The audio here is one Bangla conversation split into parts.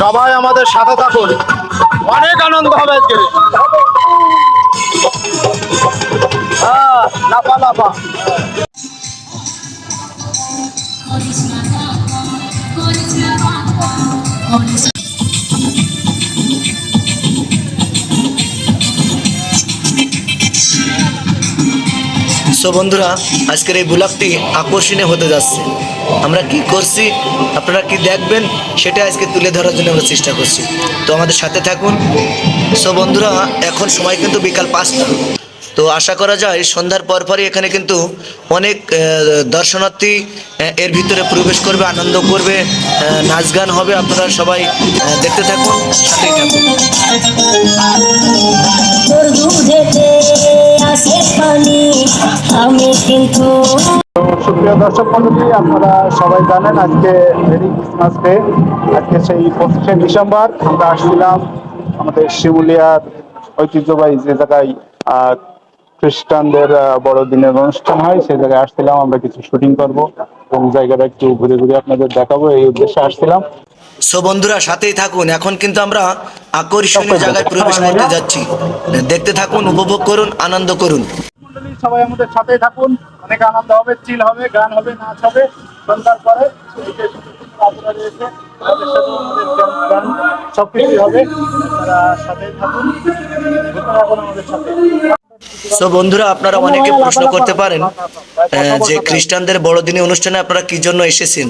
সবাই আমাদের সাথে থাকুন। অনেক আনন্দ হবে আজকে। হ্যাঁ, লাফা লাফা। সো বন্ধুরা, আজকের এই ব্লগটি আকর্ষণীয় হতে যাচ্ছে। আমরা কি করছি, আপনারা কি দেখবেন, সেটা আজকে তুলে ধরার জন্য আমরা চেষ্টা করছি। তো আমাদের সাথে থাকুন। সো বন্ধুরা, এখন সময় কিন্তু বিকাল পাঁচটা। তো আশা করা যায়, সন্ধ্যার পর পরই এখানে কিন্তু অনেক দর্শনার্থী এর ভিতরে প্রবেশ করবে, আনন্দ করবে নাচ গান হবে। আপনারা সবাই দেখতে থাকুন, সাথেই থাকুন। আমি কিন্তু সুপ্রিয় দর্শক মন্ডলী আপনারা সবাই জানেন আজকে মেরি ক্রিসমাস ডে আজকে সেই পঁচিশে ডিসেম্বর। আমরা আসছিলাম আমাদের শিমুলিয়ার ঐতিহ্যবাহী যে জায়গায় আহ, খ্রিস্টানদের বড়দিনের অনুষ্ঠান হয় সেই জায়গায় আসছিলাম। আমরা কিছু শুটিং করব এবং জায়গাটা একটু ঘুরে ঘুরে আপনাদের দেখাবো। এই উদ্দেশ্যে আসছিলাম। সো বন্ধুরা সাথেই থাকুন। এখন কিন্তু আমরা আকর্ষণীয় জায়গায় প্রবেশ করতে যাচ্ছি। দেখতে থাকুন উপভোগ করুন আনন্দ করুন। সবাই আমাদের সাথেই থাকুন। অনেক আনন্দ হবে চিল হবে গান হবে নাচ হবে। সন্ধ্যার পরে আপনারা রয়েছে তাদের সাথে আমাদের হবে। থাকুন থাকুন আমাদের সাথে। সো বন্ধুরা আপনারা অনেকে প্রশ্ন করতে পারেন যে খ্রিস্টানদের বড়দিনী অনুষ্ঠানে আপনারা কি জন্য এসেছেন?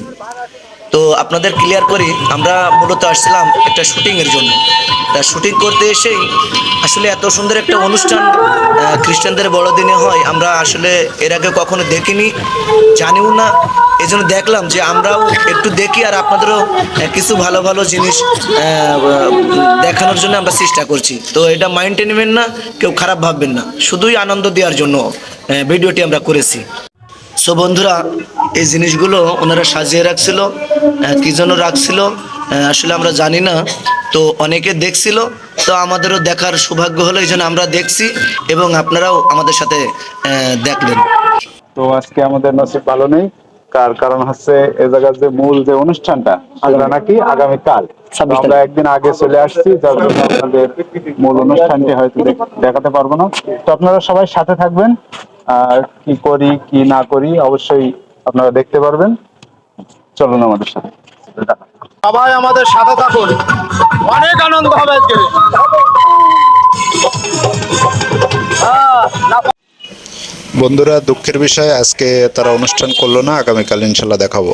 তো আপনাদের ক্লিয়ার করি, আমরা মূলত আসছিলাম একটা শুটিংয়ের জন্য। তা শুটিং করতে এসেই আসলে এত সুন্দর একটা অনুষ্ঠান খ্রিস্টানদের বড়দিনে হয়, আমরা আসলে এর আগে কখনো দেখিনি, জানিও না। এই জন্য দেখলাম যে আমরাও একটু দেখি আর আপনাদেরও কিছু ভালো ভালো জিনিস দেখানোর জন্য আমরা চেষ্টা করছি। তো এটা মাইন্ডে নেবেন না, কেউ খারাপ ভাববেন না। শুধুই আনন্দ দেওয়ার জন্য ভিডিওটি আমরা করেছি। সো বন্ধুরা, এই জিনিসগুলো ওনারা সাজিয়ে রাখছিল কি জন্য রাখছিল আসলে আমরা জানি না। তো অনেকে দেখছিল, তো আমাদেরও দেখার সৌভাগ্য হলো, এই জন্য আমরা দেখছি এবং আপনারাও আমাদের সাথে দেখলেন তো আজকে আমাদের নসিব ভালো নেই, কার কারণ হচ্ছে এ জায়গার যে মূল যে অনুষ্ঠানটা, সেটা নাকি আগামীকাল আমরা একদিন আগে চলে আসছি, যার জন্য আপনাদের মূল অনুষ্ঠানটি হয়তো দেখাতে পারব না। তো আপনারা সবাই সাথে থাকবেন। কি করি কি না করি অবশ্যই আপনারা দেখতে পারবেন। চলুন আমাদের সাথে। সবাই আমাদের সাথে থাকুন। অনেক আনন্দ হবে আজকে। বন্ধুরা দুঃখের বিষয় আজকে তারা অনুষ্ঠান করল না আগামীকাল ইনশাল্লাহ দেখাবো।